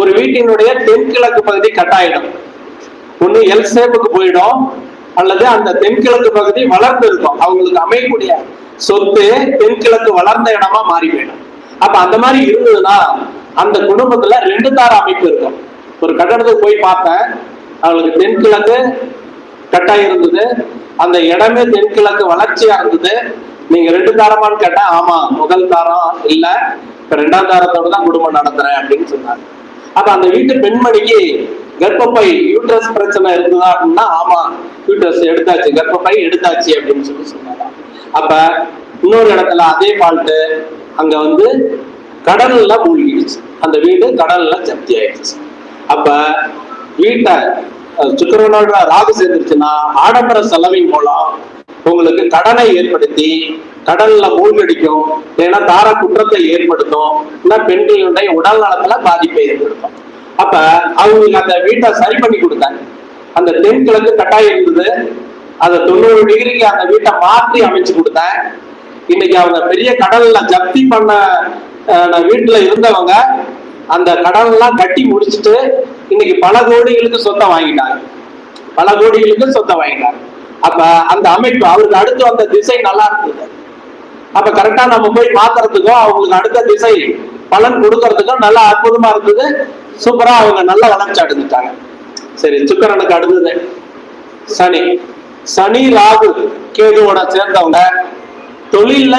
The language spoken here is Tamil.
ஒரு வீட்டினுடைய தென்கிழக்கு பகுதி கட்டாயிடும். ஒண்ணு எல் சேப்புக்கு போயிடும். அல்லது அந்த தென்கிழக்கு பகுதி வளர்ந்து இருக்கும். அவங்களுக்கு அமையக்கூடிய சொத்து தென்கிழக்கு வளர்ந்த இடமா மாறி போயிடும். அப்ப அந்த மாதிரி இருந்ததுன்னா அந்த குடும்பத்துல ரெண்டு தார அமைப்பு இருக்கும். ஒரு கட்டடத்துக்கு போய் பார்த்தேன். அவங்களுக்கு தென்கிழக்கு கட்டாயம் இருந்தது. அந்த இடமே தென்கிழக்கு வளர்ச்சியா இருந்தது. நீங்க ரெண்டு தாரமான்னு கேட்டா ஆமா முதல் தாரம் இல்ல இப்ப ரெண்டாம் தாரத்தோட தான் குடும்பம் நடத்துறேன் அப்படின்னு சொன்னாங்க. அப்ப அந்த வீட்டு பெண்மணிக்கு கர்ப்பப்பை யூட்ரஸ் பிரச்சனை இருந்ததா அப்படின்னா ஆமா யூட்ரஸ் எடுத்தாச்சு கர்ப்பப்பை எடுத்தாச்சு அப்படின்னு சொல்லி சொன்னாங்க. அப்ப இன்னொரு இடத்துல அதே ஃபால்ட்டு அங்க வந்து கடல்ல மூழ்கிடுச்சு. அந்த வீடு கடல்ல ஜப்தி ஆயிடுச்சு. அப்ப வீட்டை சுக்கரனோட ராகு சேர்ந்துருச்சுன்னா ஆடம்பர செலவின் மூலம் உங்களுக்கு கடனை ஏற்படுத்தி கடல்ல மூழ்கடிக்கும். இல்லைன்னா தார குற்றத்தை ஏற்படுத்தும். இல்ல பெண்களுடைய உடல் நலத்துல பாதிப்பை ஏற்படுத்தும். அப்ப அவங்களுக்கு அந்த வீட்டை சரி பண்ணி கொடுத்தாங்க. அந்த தென்கிழக்கு கட்டாயம் இருந்தது. அதை தொண்ணூறு டிகிரிக்கு அந்த வீட்டை மாற்றி அமைச்சு கொடுத்தேன். இன்னைக்கு அவங்க பெரிய கடல்ல ஜப்தி பண்ண வீட்டுல இருந்தவங்க அந்த கடலெல்லாம் கட்டி முடிச்சுட்டு இன்னைக்கு பல கோடிகளுக்கு சொத்தை வாங்கிட்டாங்க. பல கோடிகளுக்கு சொத்தை வாங்கிட்டாங்க. அப்ப அந்த அமைப்பு அவருக்கு அடுத்து வந்த திசை நல்லா இருந்தது. அப்ப கரெக்டா நம்ம போய் பாக்குறதுக்கோ அவங்களுக்கு அடுத்த திசை பலன் கொடுக்கறதுக்கும் நல்லா அற்புதமா இருந்தது. சூப்பரா அவங்க நல்ல வளர்ச்சி அடைஞ்சிட்டாங்க. சரி சுக்கரனுக்கு அடுத்தது. சனி. சனி ராகு கேதுவோட சேர்ந்தவங்க தொழில